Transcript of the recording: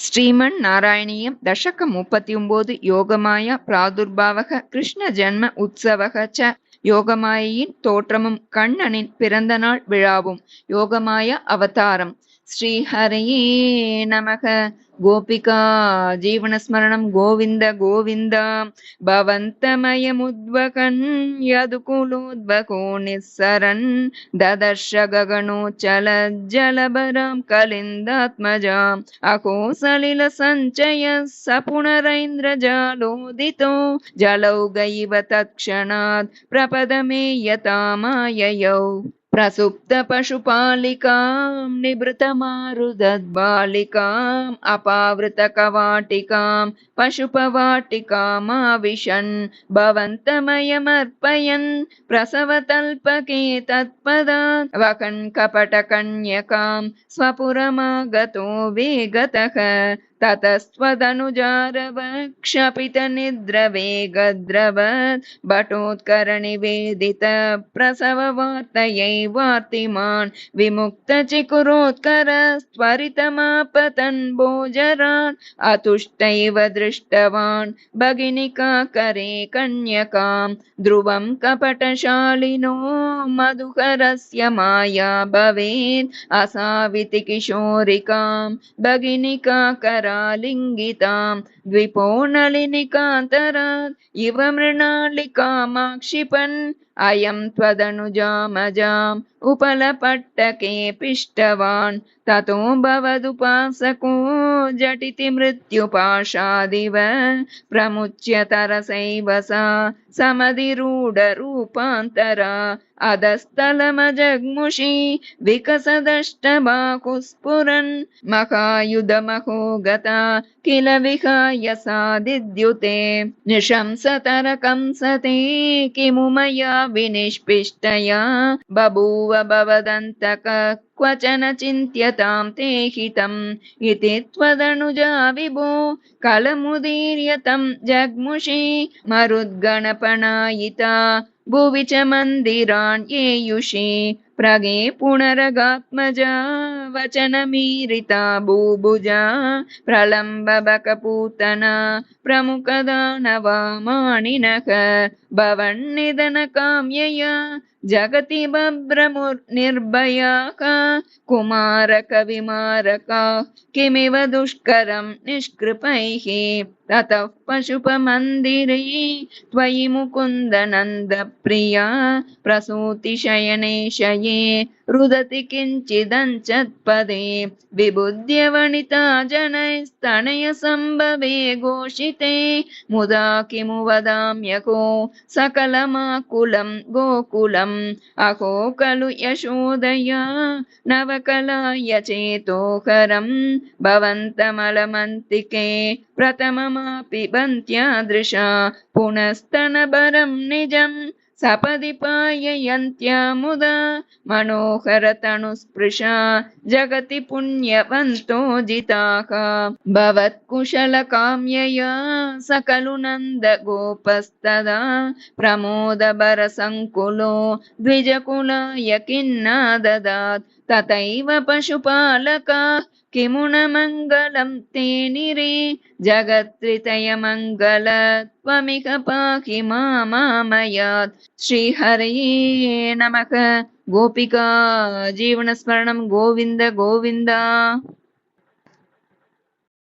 ஸ்ரீமன் நாராயணியம் தசகம் முப்பத்தி ஒன்பது யோகமாயா பிராதுர்பாவக கிருஷ்ண ஜன்ம உற்சவக ச யோகமாயின் தோற்றமும் கண்ணனின் பிறந்தநாள் விழாவும் யோகமாய அவதாரம். श्रीहरये नमः गोपिका जीवनस्मरणं गोविन्द गोविन्द भवन्तमयमुद्वकन् यदुकुलोद्वको निःसरन् ददर्श गगनोच्चलज्जलभरां कलिन्दात्मजाम् अकोसलिलसञ्चय स पुनरैन्द्रजालोदितो जलौगैव तत्क्षणात् प्रपदमे यता माययौ प्रसुप्तपशुपालिकां निभृतमारुदद्बालिकाम् अपावृतकवाटिकां पशुपवाटिकामाविशन् भवन्तमयमर्पयन् प्रसवतल्पके तत्पदात् वकन् कपटकन्यकां स्वपुरमागतो वेगतः ततस्त्वदनुजारवक्षपितनिद्रवेगद्रवत् भटोत्करनिवेदित प्रसववार्तयैवार्तिमान् विमुक्तचिकुरोत्करस्त्वरितमापतन् भोजरान् अतुष्टैव दृष्टवान् भगिनिकाकरे कन्यकां, ध्रुवं कपटशालिनो मधुकरस्य माया भवेत्, असाविति లింగితాం ద్విపోనళిని కాంతరాత్ ఇవ మృణాళి కామాక్షిపన్ అయం త్వదనుజామజాం ఉపలపట్టకే పిష్టవాన్ ततो भवदुपासको झटिति मृत्युपाशादिव प्रमुच्य तरसैव सा समधिरूढरूपान्तरा। अधस्तलमजग्मुषी विकसदष्टबाकुस्फुरन् महायुधमहो गता किल विहाय सादिद्युते निशंसतरकं सते किमु मया विनिष्पिष्टया बभूव भवदन्तक क्वचन चिन्त्यतां ते हितम् इति त्वदनुजा विभो कलमुदीर्य तं जग्मुषी मरुद्गणपणायिता भुवि च मन्दिरान् येयुषि प्रगे पुनरगात्मजा वचनमीरिता भूभुजा प्रलम्बबकपूतना प्रमुखदानवामानिनः भवन्निधनकाम्यया जगति बभ्रमुर्निर्भयाः कुमारकविमारका किमिव दुष्करं निष्कृपैः ततः पशुपमन्दिरे त्वयि मुकुन्दनन्दप्रिया प्रसूतिशयने शये रुदति किञ्चिदञ्चत्पदे विबुध्य वनिता जनैस्तनयसम्भवे घोषिते मुदा किमु वदाम्यको सकलमाकुलं गोकुलम् अहो खलु यशोदया नवकलाय चेतोकरम् भवन्तमलमन्तिके प्रथममापि बन्त्यादृशा पुनस्तनबरं निजम् सपदि पाययन्त्या मुदा मनोहरतनुस्पृशा जगति पुण्यवन्तो जिताः भवत्कुशलकाम्यया सकलु नन्दगोपस्तदा प्रमोदभरसङ्कुलो द्विजकुलाय किन्ना ददात् तथैव पशुपालका किमु न मङ्गलं ते निरे जगत्त्रितयमङ्गल त्वमिह पाहि मामामयात् श्रीहरये नमः गोपिका जीवनस्मरणं गोविन्द गोविन्द